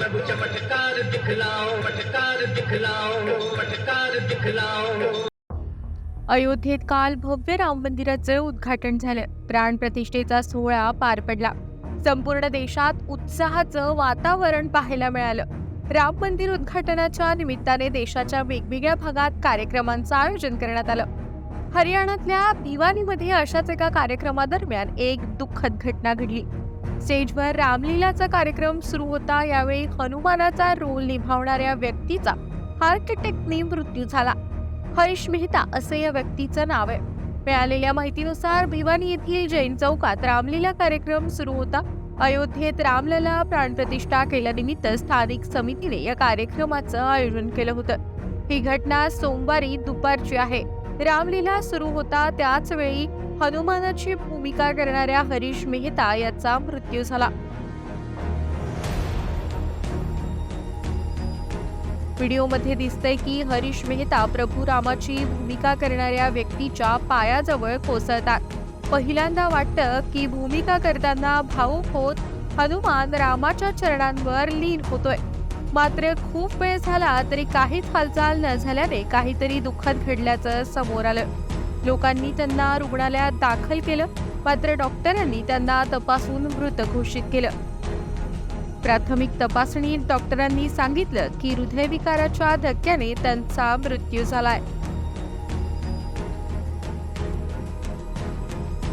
प्रभु चमत्कार दिखलाओ चमत्कार दिखलाओ चमत्कार दिखलाओ अयोध्येत काल भव्य राम मंदिराचे उद्घाटन झालं. प्राण प्रतिष्ठेचा सोहळा पार पडला. संपूर्ण देशात उत्साहाचं वातावरण पाहायला मिळालं. राम मंदिर उद्घाटनाच्या निमित्ताने देशाच्या वेगवेगळ्या भागात कार्यक्रमांचं आयोजन करण्यात आलं. हरियाणातल्या भिवानीमध्ये अशाच एका कार्यक्रमादरम्यान एक दुःखद घटना घडली. स्टेजवर रामलीलाचा कार्यक्रम सुरू होता. यावेळी हनुमानाचा रोल निभावणाऱ्या व्यक्तीचा हार्ट अटॅकने मृत्यू झाला. हरीश मेहता असे या व्यक्तीचं नाव आहे. मिळालेल्या माहितीनुसार भिवानी येथील जैन चौकात रामलीला कार्यक्रम सुरू होता. अयोध्येत रामलला प्राणप्रतिष्ठा केल्यानिमित्त स्थानिक समितीने या कार्यक्रमाचं आयोजन केलं होतं. ही घटना सोमवारी दुपारची आहे. रामलीला सुरू होता त्याच वेळी हनुमानाची भूमिका करणाऱ्या हरीश मेहता याचा मृत्यू झाला. व्हिडिओमध्ये दिसतंय की हरीश मेहता प्रभू रामाची भूमिका करणाऱ्या व्यक्तीच्या पायाजवळ कोसळतात. पहिल्यांदा वाटतं की भूमिका करताना भाऊक होत हनुमान रामाच्या चरणांवर लीन होतोय. मात्र खूप वेळ झाला तरी काहीच हालचाल न झाल्याने काहीतरी दुःखद घडल्याचं समोर आलं. लोकांनी त्यांना रुग्णालयात दाखल केलं. मात्र डॉक्टरांनी त्यांना तपासून मृत घोषित केलं. प्राथमिक तपासणीत डॉक्टरांनी सांगितलं की हृदयविकाराच्या धक्क्याने त्यांचा मृत्यू झालाय.